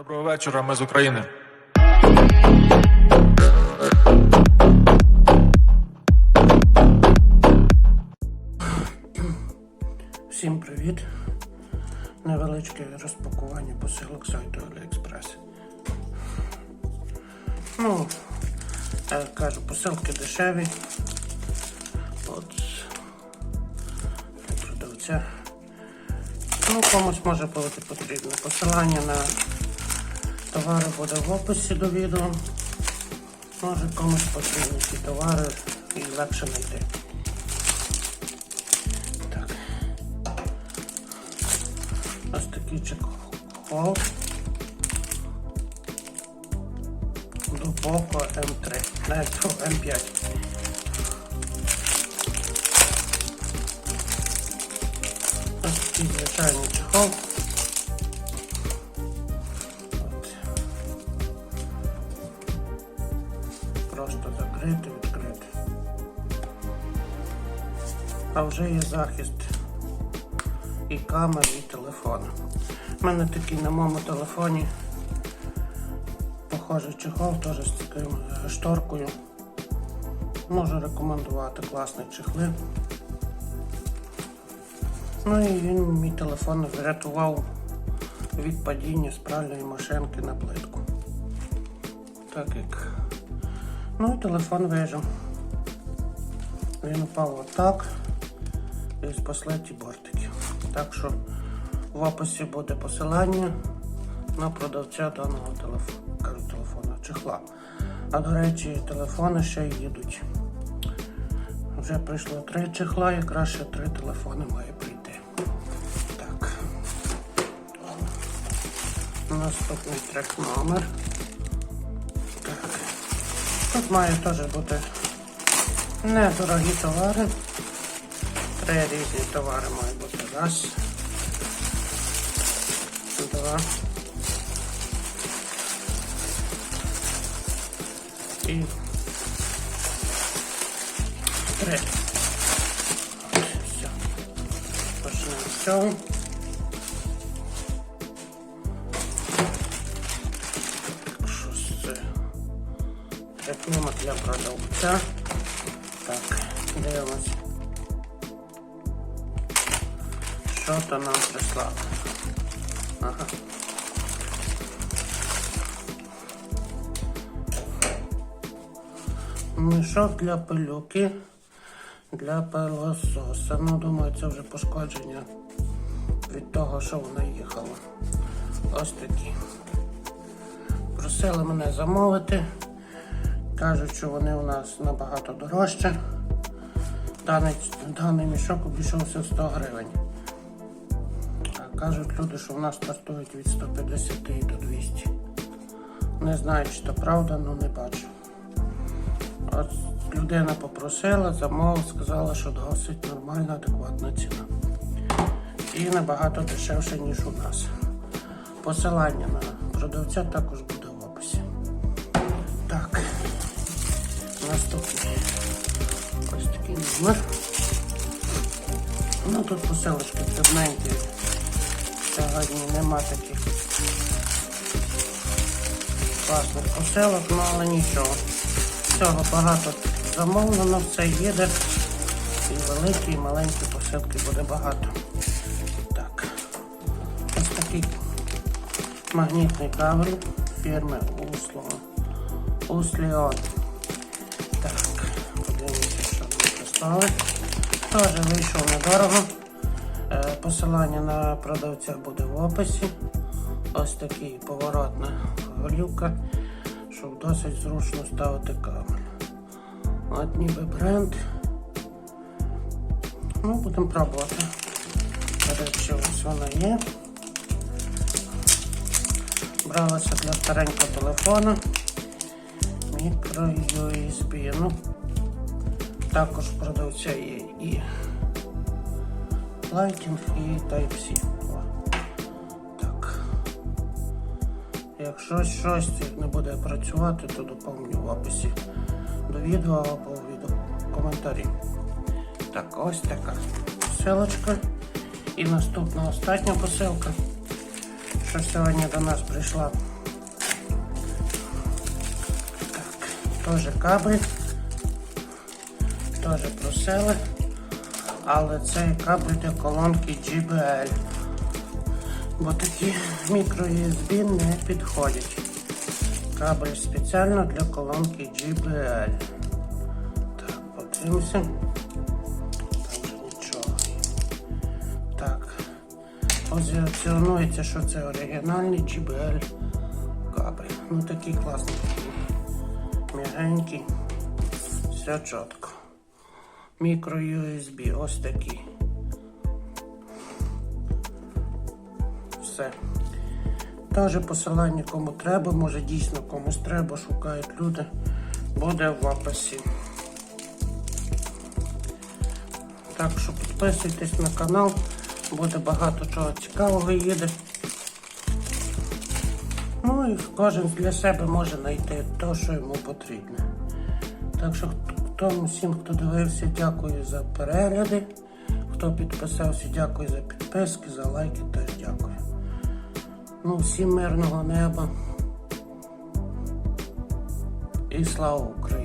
Доброго вечора, ми з України. Всім привіт! Невеличке розпакування посилок сайту AliExpress. Ну, я кажу, посилки дешеві. От продавця. Ну, комусь може бути потрібно. Посилання на товари буде в описі до відео. Може комусь потрібні ці товари і легше знайти. Так. Ось такий чехол. До Poco M3. Навіть то M5. Ось такий звичайний чехол. Просто закрити, відкрити. А вже є захист і камер, і телефон. У мене такий на моєму телефоні похожий чехол, теж з такою е, шторкою. Можу рекомендувати класний чехли. Ну і він мій телефон врятував від падіння з пральної машинки на плитку. Так як. Ну і телефон вижив. Він упав отак і спасли ті бортики. Так що в описі буде посилання на продавця даного телефону, кажу телефона, чехла. А до речі, телефони ще й їдуть. Вже прийшло три чехла, якраз ще три телефони має прийти. Так. Наступний трек номер. Тут має теж бути недорогі товари. Три різні товари мають бути. Раз. Два. І три. Все. Почнемо з цього. Для продавця. Так, дивимось. Що то нам прислали? Ага. Мішок для пилюки, для пилососа. Ну, думаю, це вже пошкодження від того, що вона їхала. Ось такі. Просили мене замовити. Кажуть, що вони у нас набагато дорожче. Даний, даний мішок обійшовся в 100 гривень. А кажуть люди, що в нас стартують від 150 до 200. Не знаю, чи це правда, але не бачу. От людина попросила, замовила, сказала, що досить нормальна, адекватна ціна. І набагато дешевше, ніж у нас. Посилання на продавця також буде наступний. Ось такий номер. Ну тут посилочки дрібненькі. Сьогодні нема таких класних посилок, ну але нічого. Всього багато замовлено, все їде. І великі, і маленькі посилки буде багато. Так. Ось такий магнітний кабель фірми Усло. Усліон. Прислали. Теж вийшов недорого. Е, Посилання на продавця буде в описі. Ось такий поворотна голівка, щоб досить зручно ставити камеру. От ніби бренд. Ну, будемо пробувати. Речі, ось вона є. Бралася для старенького телефона. Мікро USB. Ну, також продавця є і Lighting, і Type-C. Так. Якщо щось не буде працювати, то доповню в описі до відео або в коментарі. Так, ось така посилочка. І наступна остання посилка, що сьогодні до нас прийшла. Так, теж кабель. Теж просили. Але цей кабель для колонки JBL. Бо такі мікро USB не підходять. Кабель спеціально для колонки JBL. Так, подивимося. Позиціонується, що це оригінальний JBL кабель. Ну такий класний, такий м'ягенький. Все чітко. Мікро USB, ось такий. Все. Теж посилання кому треба, може дійсно комусь треба, шукають люди. Буде в описі. Так що підписуйтесь на канал, буде багато чого цікавого їде. Ну і кожен для себе може знайти те, що йому потрібно. Так що тому всім, хто дивився, дякую за перегляди. Хто підписався, дякую за підписки, за лайки теж дякую. Ну, всім мирного неба. І слава Україні!